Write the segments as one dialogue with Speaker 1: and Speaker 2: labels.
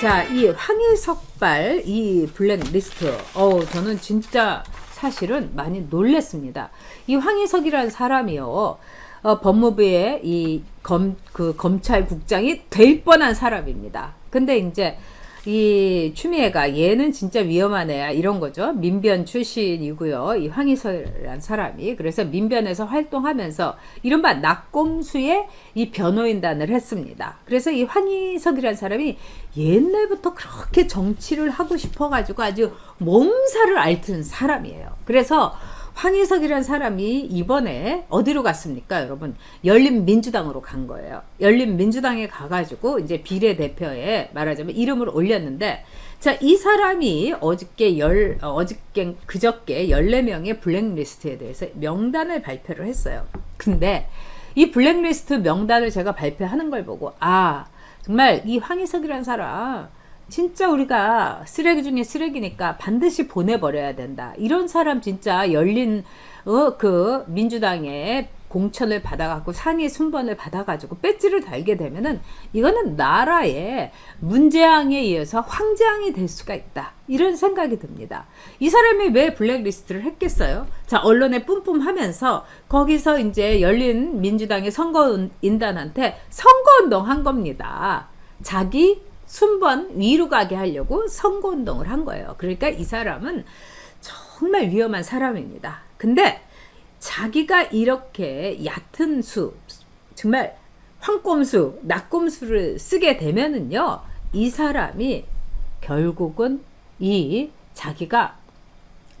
Speaker 1: 자, 이 황희석발 이 블랙리스트. 어, 저는 진짜 사실은 많이 놀랬습니다. 이 황희석이라는 사람이요. 어, 법무부의 이 검, 그 검찰국장이 될 뻔한 사람입니다. 근데 이제 이 추미애가 얘는 진짜 위험한 애야 이런 거죠. 민변 출신이고요. 이 황희석이라는 사람이 그래서 민변에서 활동하면서 이른바 낙곰수의 이 변호인단을 했습니다. 그래서 이 황희석이라는 사람이 옛날부터 그렇게 정치를 하고 싶어가지고 아주 몸살을 앓던 사람이에요. 그래서 황희석이라는 사람이 이번에 어디로 갔습니까, 여러분? 열린민주당으로 간 거예요. 열린민주당에 가가지고 이제 비례대표에 말하자면 이름을 올렸는데, 자, 이 사람이 어저께 열, 어, 어저께, 그저께 14명의 블랙리스트에 대해서 명단을 발표를 했어요. 근데 이 블랙리스트 명단을 제가 발표하는 걸 보고, 아, 정말 이 황희석이라는 사람, 진짜 우리가 쓰레기 중에 쓰레기니까 반드시 보내버려야 된다. 이런 사람 진짜 열린 어, 그 민주당의 공천을 받아갖고 상위 순번을 받아가지고 배지를 달게 되면은 이거는 나라의 문재앙에 의해서 황재앙이 될 수가 있다. 이런 생각이 듭니다. 이 사람이 왜 블랙리스트를 했겠어요? 자, 언론에 뿜뿜하면서 거기서 이제 열린 민주당의 선거인단한테 선거운동 한 겁니다. 자기 순번 위로 가게 하려고 선거운동을 한 거예요. 그러니까 이 사람은 정말 위험한 사람입니다. 근데 자기가 이렇게 얕은 수, 정말 황꼼수, 낙꼼수를 쓰게 되면은요, 이 사람이 결국은 이 자기가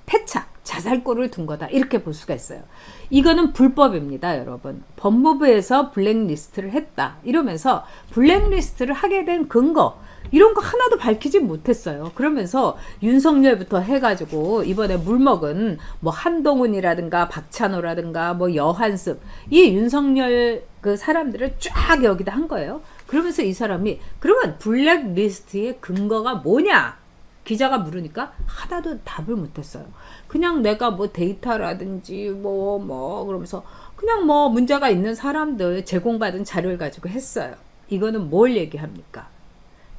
Speaker 1: 패착, 자살골을 둔 거다. 이렇게 볼 수가 있어요. 이거는 불법입니다, 여러분. 법무부에서 블랙리스트를 했다. 이러면서 블랙리스트를 하게 된 근거, 이런 거 하나도 밝히지 못했어요. 그러면서 윤석열부터 해가지고 이번에 물먹은 뭐 한동훈이라든가 박찬호라든가 뭐 여한습 이 윤석열 그 사람들을 쫙 여기다 한 거예요. 그러면서 이 사람이 그러면 블랙리스트의 근거가 뭐냐? 기자가 물으니까 하나도 답을 못했어요. 그냥 내가 뭐 데이터라든지 뭐, 뭐, 그러면서 그냥 뭐 문제가 있는 사람들 제공받은 자료를 가지고 했어요. 이거는 뭘 얘기합니까?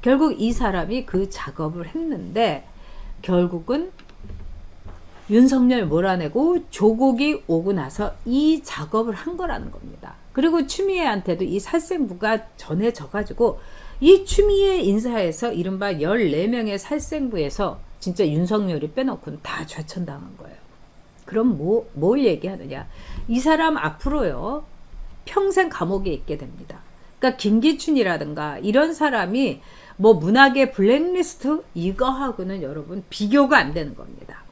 Speaker 1: 결국 이 사람이 그 작업을 했는데 결국은 윤석열 몰아내고 조국이 오고 나서 이 작업을 한 거라는 겁니다. 그리고 추미애한테도 이 살생부가 전해져 가지고 이 추미애 인사에서 이른바 14명의 살생부에서 진짜 윤석열이 빼놓고는 다 좌천당한 거예요. 그럼 뭐, 뭘 얘기하느냐. 이 사람 앞으로요, 평생 감옥에 있게 됩니다. 그러니까 김기춘이라든가 이런 사람이 뭐 문학의 블랙리스트 이거하고는 여러분 비교가 안 되는 겁니다.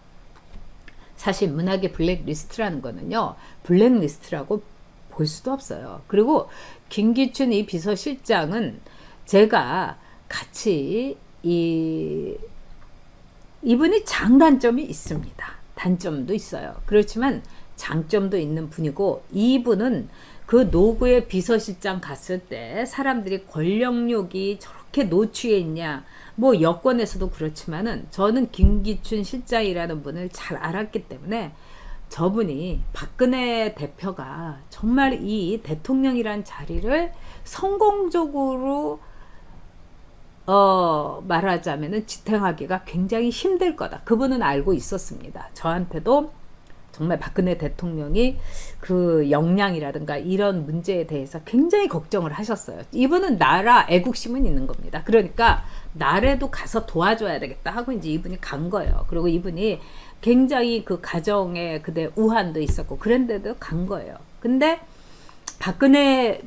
Speaker 1: 사실 문학의 블랙리스트라는 거는요, 블랙리스트라고 볼 수도 없어요. 그리고 김기춘 이 비서실장은 제가 같이 이 이분이 장단점이 있습니다. 단점도 있어요. 그렇지만 장점도 있는 분이고 이분은 그 노구의 비서실장 갔을 때 사람들이 권력욕이 저렇게 노출해 있냐 뭐 여권에서도 그렇지만은 저는 김기춘 실장이라는 분을 잘 알았기 때문에 저분이 박근혜 대표가 정말 이 대통령이란 자리를 성공적으로 어, 말하자면은 지탱하기가 굉장히 힘들 거다. 그분은 알고 있었습니다. 저한테도 정말 박근혜 대통령이 그 역량이라든가 이런 문제에 대해서 굉장히 걱정을 하셨어요. 이분은 나라 애국심은 있는 겁니다. 그러니까 나라도 가서 도와줘야 되겠다 하고 이제 이분이 간 거예요. 그리고 이분이 굉장히 그 가정에 그대 우한도 있었고 그런데도 간 거예요. 근데 박근혜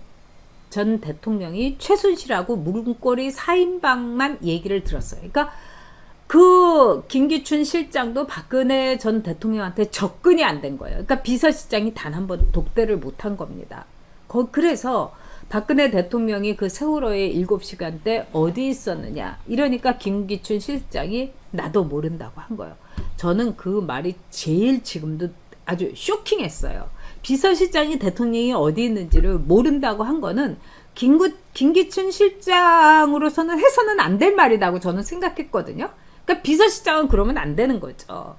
Speaker 1: 전 대통령이 최순실하고 문고리 4인방만 얘기를 들었어요. 그러니까 그 김기춘 실장도 박근혜 전 대통령한테 접근이 안 된 거예요. 그러니까 비서실장이 단 한 번 독대를 못 한 겁니다. 거, 그래서 박근혜 대통령이 그 세월호의 7시간 때 어디 있었느냐. 이러니까 김기춘 실장이 나도 모른다고 한 거예요. 저는 그 말이 제일 지금도 아주 쇼킹했어요. 비서실장이 대통령이 어디 있는지를 모른다고 한 거는 김구, 김기춘 실장으로서는 해서는 안 될 말이라고 저는 생각했거든요. 그러니까 비서실장은 그러면 안 되는 거죠.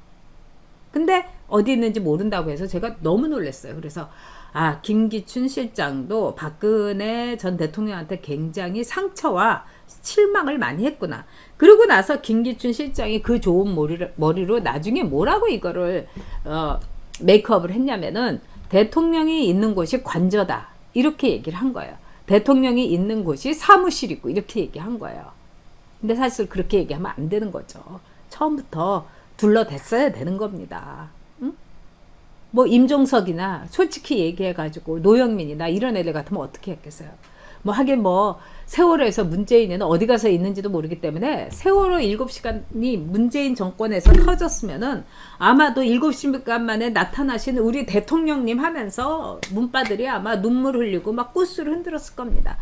Speaker 1: 근데 어디 있는지 모른다고 해서 제가 너무 놀랐어요. 그래서 아 김기춘 실장도 박근혜 전 대통령한테 굉장히 상처와 실망을 많이 했구나. 그러고 나서 김기춘 실장이 그 좋은 머리로, 머리로 나중에 뭐라고 이거를 어, 메이크업을 했냐면은 대통령이 있는 곳이 관저다 이렇게 얘기를 한 거예요. 대통령이 있는 곳이 사무실이고 이렇게 얘기한 거예요. 근데 사실 그렇게 얘기하면 안 되는 거죠. 처음부터 둘러댔어야 되는 겁니다. 응? 뭐 임종석이나 솔직히 얘기해가지고 노영민이나 이런 애들 같으면 어떻게 했겠어요? 뭐 하긴 뭐 세월호에서 문재인은 어디 가서 있는지도 모르기 때문에 세월호 7시간이 문재인 정권에서 터졌으면은 아마도 7시간 만에 나타나신 우리 대통령님 하면서 문바들이 아마 눈물 흘리고 막 꽃수를 흔들었을 겁니다.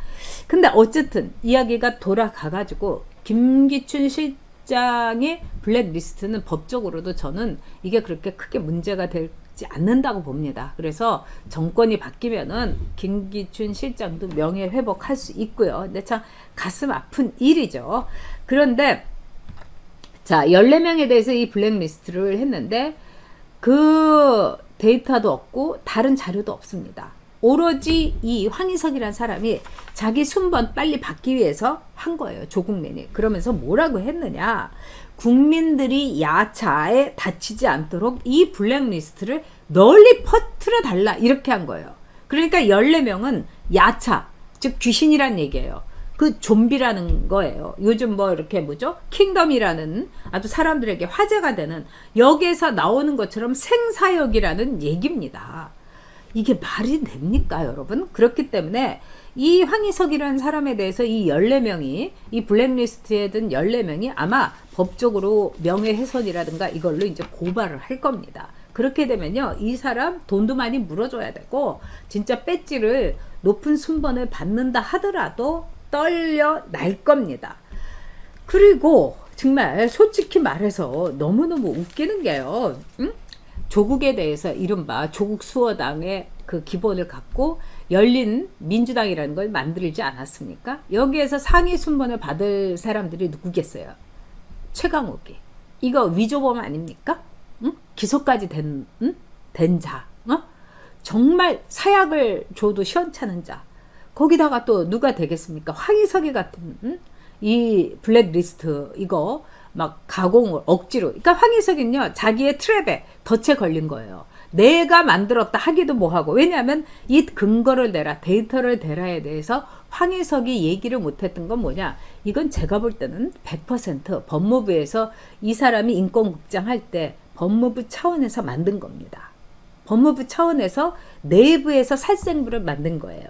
Speaker 1: 근데 어쨌든 이야기가 돌아가가지고 김기춘 실 장의 블랙리스트는 법적으로도 저는 이게 그렇게 크게 문제가 되지 않는다고 봅니다. 그래서 정권이 바뀌면은 김기춘 실장도 명예 회복할 수 있고요. 근데 참 가슴 아픈 일이죠. 그런데 자, 14명에 대해서 이 블랙리스트를 했는데 그 데이터도 없고 다른 자료도 없습니다. 오로지 이 황희석이라는 사람이 자기 순번 빨리 받기 위해서 한 거예요. 조국맨이. 그러면서 뭐라고 했느냐. 국민들이 야차에 다치지 않도록 이 블랙리스트를 널리 퍼뜨려 달라. 이렇게 한 거예요. 그러니까 14명은 야차, 즉 귀신이란 얘기예요. 그 좀비라는 거예요. 요즘 뭐 이렇게 뭐죠? 킹덤이라는 아주 사람들에게 화제가 되는 여기에서 나오는 것처럼 생사역이라는 얘기입니다. 이게 말이 됩니까, 여러분? 그렇기 때문에 이 황희석이라는 사람에 대해서 이 14명이 이 블랙리스트에 든 14명이 아마 법적으로 명예훼손이라든가 이걸로 이제 고발을 할 겁니다. 그렇게 되면요, 이 사람 돈도 많이 물어줘야 되고, 진짜 배지를 높은 순번을 받는다 하더라도 떨려 날 겁니다. 그리고 정말 솔직히 말해서 너무너무 웃기는 게요. 응? 조국에 대해서 이른바 조국 수어당의 그 기본을 갖고 열린 민주당이라는 걸 만들지 않았습니까? 여기에서 상위 순번을 받을 사람들이 누구겠어요? 최강욱이. 이거 위조범 아닙니까? 응? 기소까지 된, 응? 된 자. 어? 정말 사약을 줘도 시원찮은 자. 거기다가 또 누가 되겠습니까? 황희석이 같은 응? 이 블랙리스트 이거 막 가공을 억지로. 그러니까 황희석은요 자기의 트랩에 덫에 걸린 거예요. 내가 만들었다 하기도 뭐하고 왜냐하면 이 근거를 내라 데이터를 대라에 대해서 황희석이 얘기를 못했던 건 뭐냐 이건 제가 볼 때는 100% 법무부에서 이 사람이 인권국장 할 때 법무부 차원에서 만든 겁니다. 법무부 차원에서 내부에서 살생부를 만든 거예요.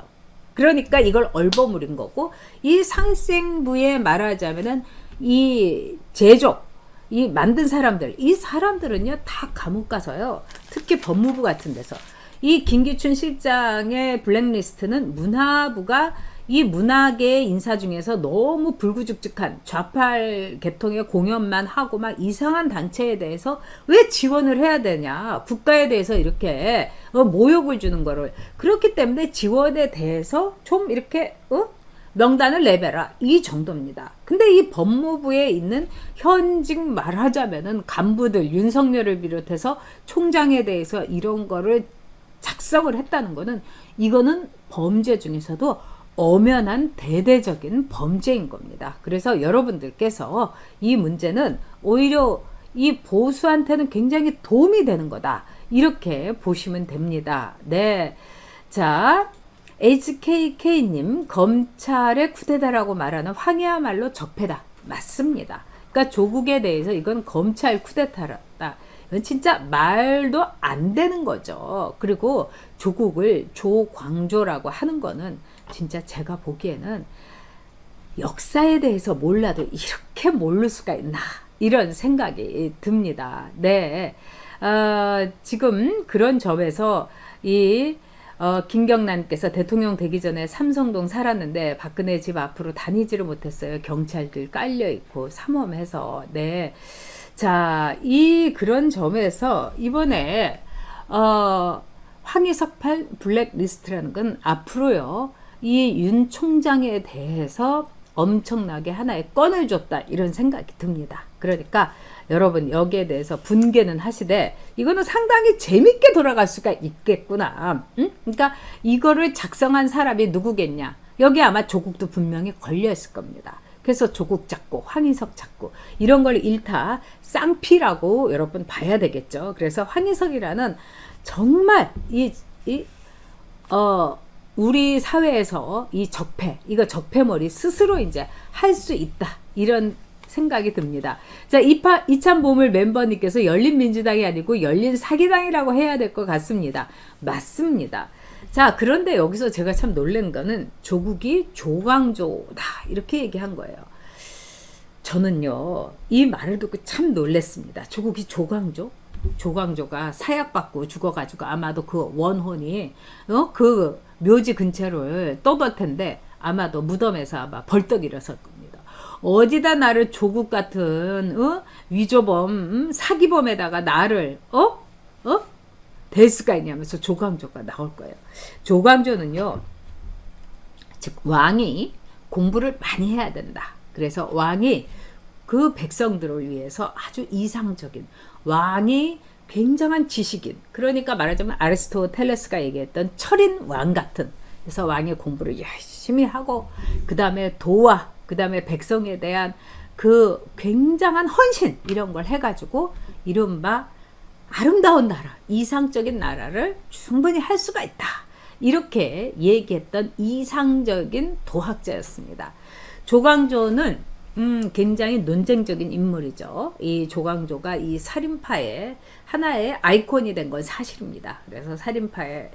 Speaker 1: 그러니까 이걸 얼버무린 거고 이 상생부에 말하자면은 이 제조 이 만든 사람들 이 사람들은요 다 감옥 가서요 특히 법무부 같은 데서 이 김기춘 실장의 블랙리스트는 문화부가 이 문화계 인사 중에서 너무 불구죽죽한 좌팔 계통의 공연만 하고 막 이상한 단체에 대해서 왜 지원을 해야 되냐 국가에 대해서 이렇게 어, 모욕을 주는 거를 그렇기 때문에 지원에 대해서 좀 이렇게 어? 명단을 내배라 이 정도입니다. 근데 이 법무부에 있는 현직 말하자면은 간부들 윤석열을 비롯해서 총장에 대해서 이런 거를 작성을 했다는 거는 이거는 범죄 중에서도 엄연한 대대적인 범죄인 겁니다. 그래서 여러분들께서 이 문제는 오히려 이 보수한테는 굉장히 도움이 되는 거다. 이렇게 보시면 됩니다. 네. 자, HKK님, 검찰의 쿠데타라고 말하는 황야말로 적폐다. 맞습니다. 그러니까 조국에 대해서 이건 검찰 쿠데타다. 이건 진짜 말도 안 되는 거죠. 그리고 조국을 조광조라고 하는 거는 진짜 제가 보기에는 역사에 대해서 몰라도 이렇게 모를 수가 있나 이런 생각이 듭니다. 네, 어, 지금 그런 점에서 이 어, 김경란께서 대통령 되기 전에 삼성동 살았는데 박근혜 집 앞으로 다니지를 못했어요. 경찰들 깔려 있고 삼엄해서 네. 자, 이 그런 점에서 이번에 어, 황희석팔 블랙리스트라는 건 앞으로요. 이 윤 총장에 대해서 엄청나게 하나의 건을 줬다 이런 생각이 듭니다. 그러니까 여러분 여기에 대해서 분개는 하시되 이거는 상당히 재밌게 돌아갈 수가 있겠구나. 응? 그러니까 이거를 작성한 사람이 누구겠냐? 여기 아마 조국도 분명히 걸려 있을 겁니다. 그래서 조국 잡고 황희석 잡고 이런 걸 일타 쌍피라고 여러분 봐야 되겠죠. 그래서 황희석이라는 정말 이, 이 어, 우리 사회에서 이 적폐, 이거 적폐머리 스스로 이제 할 수 있다. 이런 생각이 듭니다. 자, 이파, 이참보물 멤버님께서 열린민주당이 아니고 열린사기당이라고 해야 될 것 같습니다. 맞습니다. 자, 그런데 여기서 제가 참 놀란 거는 조국이 조광조다. 이렇게 얘기한 거예요. 저는요, 이 말을 듣고 참 놀랬습니다. 조국이 조광조? 조광조가 사약받고 죽어가지고 아마도 그 원혼이, 어? 그 묘지 근처를 떠돌 텐데 아마도 무덤에서 아마 벌떡 겁니다. 어디다 나를 조국 같은, 어? 위조범, 음? 사기범에다가 나를, 어? 어? 될 수가 있냐면서 조광조가 나올 거예요. 조광조는요, 즉, 왕이 공부를 많이 해야 된다. 그래서 왕이 그 백성들을 위해서 아주 이상적인 왕이 굉장한 지식인 그러니까 말하자면 아리스토텔레스가 얘기했던 철인 왕 같은 그래서 왕의 공부를 열심히 하고 그 다음에 도와 그 다음에 백성에 대한 그 굉장한 헌신 이런 걸 해가지고 이른바 아름다운 나라 이상적인 나라를 충분히 할 수가 있다 이렇게 얘기했던 이상적인 도학자였습니다 조광조는 음, 굉장히 논쟁적인 인물이죠. 이 조광조가 이 살인파의 하나의 아이콘이 된 건 사실입니다. 그래서 살인파의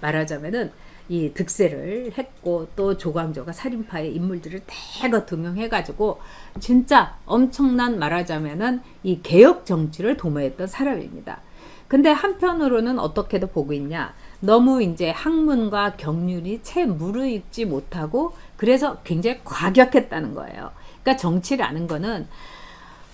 Speaker 1: 말하자면은 이 득세를 했고 또 조광조가 살인파의 인물들을 대거 등용해가지고 진짜 엄청난 말하자면은 이 개혁 정치를 도모했던 사람입니다. 근데 한편으로는 어떻게도 보고 있냐? 너무 이제 학문과 경륜이 채 무르익지 못하고 그래서 굉장히 과격했다는 거예요. 그러니까 정치라는 거는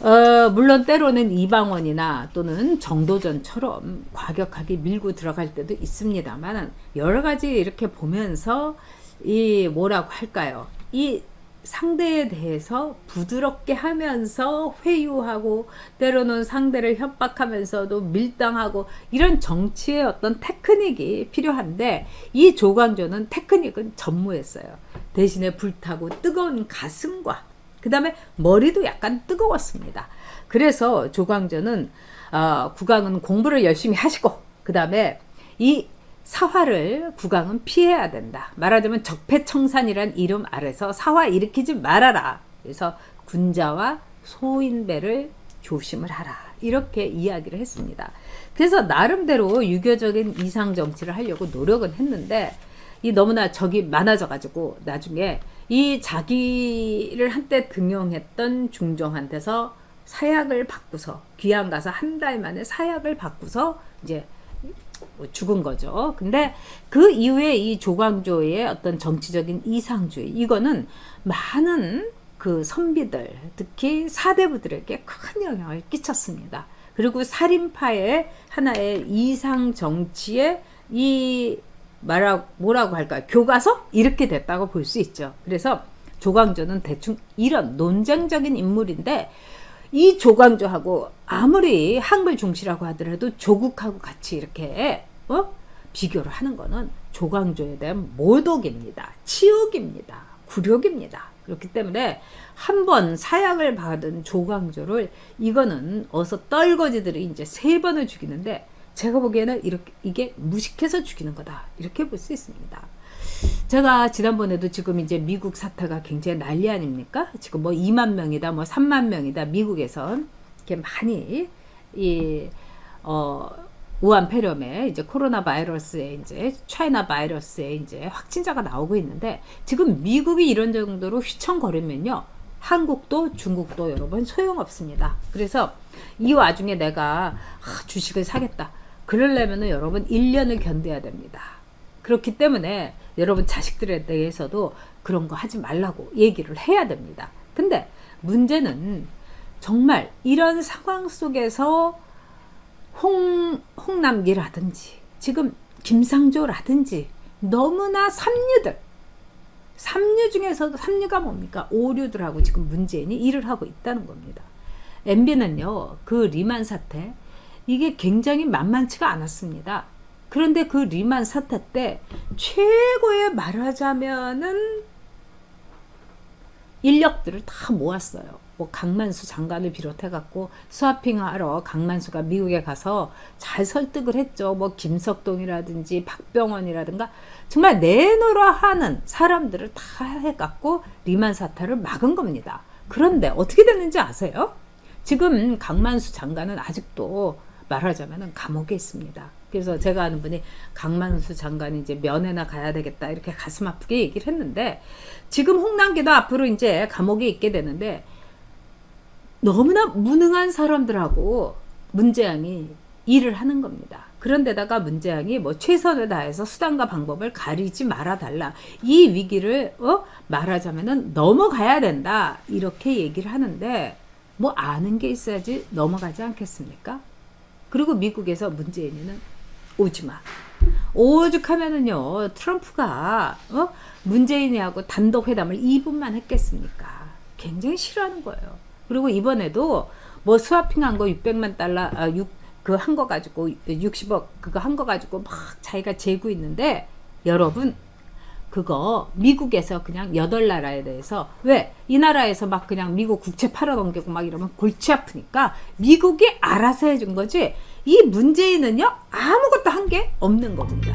Speaker 1: 어, 물론 때로는 이방원이나 또는 정도전처럼 과격하게 밀고 들어갈 때도 있습니다만 여러 가지 이렇게 보면서 이 뭐라고 할까요? 이 상대에 대해서 부드럽게 하면서 회유하고 때로는 상대를 협박하면서도 밀당하고 이런 정치의 어떤 테크닉이 필요한데 이 조광조는 테크닉은 전무했어요. 대신에 불타고 뜨거운 가슴과 그 다음에 머리도 약간 뜨거웠습니다. 그래서 조광조는 어, 국왕은 공부를 열심히 하시고 그 다음에 이 사화를 국왕은 피해야 된다. 말하자면 적폐청산이란 이름 아래서 사화 일으키지 말아라. 그래서 군자와 소인배를 조심을 하라. 이렇게 이야기를 했습니다. 그래서 나름대로 유교적인 이상 정치를 하려고 노력은 했는데 이 너무나 적이 많아져 가지고 나중에 이 자기를 한때 등용했던 중정한테서 사약을 바꾸서 귀양 가서 한 달 만에 사약을 바꾸서 이제 죽은 거죠. 근데 그 이후에 이 조광조의 어떤 정치적인 이상주의 이거는 많은 그 선비들 특히 사대부들에게 큰 영향을 끼쳤습니다. 그리고 살인파의 하나의 이상 정치의 이 말하 뭐라고 할까 교과서 이렇게 됐다고 볼 수 있죠. 그래서 조광조는 대충 이런 논쟁적인 인물인데 이 조광조하고 아무리 한글 중시라고 하더라도 조국하고 같이 이렇게 어? 비교를 하는 거는 조광조에 대한 모독입니다. 치욕입니다. 굴욕입니다. 그렇기 때문에 한 번 사약을 받은 조광조를 이거는 어서 떨거지들이 이제 세 번을 죽이는데 제가 보기에는 이렇게 이게 무식해서 죽이는 거다 이렇게 볼 수 있습니다. 제가 지난번에도 지금 이제 미국 사태가 굉장히 난리 아닙니까? 지금 뭐 2만 명이다, 뭐 3만 명이다, 미국에서 이렇게 많이 이 어. 우한 폐렴에 이제 코로나 바이러스에 이제 차이나 바이러스에 이제 확진자가 나오고 있는데 지금 미국이 이런 정도로 휘청거리면요 한국도 중국도 여러분 소용없습니다. 그래서 이 와중에 내가 아, 주식을 사겠다. 그러려면은 여러분 1년을 견뎌야 됩니다. 그렇기 때문에 여러분 자식들에 대해서도 그런 거 하지 말라고 얘기를 해야 됩니다. 근데 문제는 정말 이런 상황 속에서 홍, 홍남기라든지 지금 김상조라든지 너무나 삼류들 삼류 중에서도 삼류가 뭡니까? 오류들하고 지금 문재인이 일을 하고 있다는 겁니다. MB는요, 그 리만 사태, 이게 굉장히 만만치가 않았습니다. 그런데 그 리만 사태 때 최고의 말하자면은 인력들을 다 모았어요. 뭐 강만수 장관을 비롯해 갖고 스와핑하러 강만수가 미국에 가서 잘 설득을 했죠. 뭐 김석동이라든지 박병원이라든가 정말 내놓으라 하는 사람들을 다 해갖고 리만 사태를 막은 겁니다. 그런데 어떻게 됐는지 아세요? 지금 강만수 장관은 아직도 말하자면 감옥에 있습니다. 그래서 제가 아는 분이 강만수 장관이 이제 면회나 가야 되겠다 이렇게 가슴 아프게 얘기를 했는데 지금 홍남기도 앞으로 이제 감옥에 있게 되는데 너무나 무능한 사람들하고 문재양이 일을 하는 겁니다. 그런데다가 문재양이 뭐 최선을 다해서 수단과 방법을 가리지 말아 달라. 이 위기를 어 말하자면은 넘어가야 된다. 이렇게 얘기를 하는데 뭐 아는 게 있어야지 넘어가지 않겠습니까? 그리고 미국에서 문재인이는 오지 마. 오죽하면은요 트럼프가 어? 문재인이하고 단독 회담을 2분만 했겠습니까? 굉장히 싫어하는 거예요. 그리고 이번에도 뭐 스와핑한 거 600만 달러 아, 6, 그 한 거 가지고 60억 그거 한 거 가지고 막 자기가 재고 있는데 여러분 그거 미국에서 그냥 여덟 나라에 대해서 왜 이 나라에서 막 그냥 미국 국채 팔아넘기고 막 이러면 골치 아프니까 미국이 알아서 해준 거지 이 문재인은요 아무것도 한 게 없는 겁니다.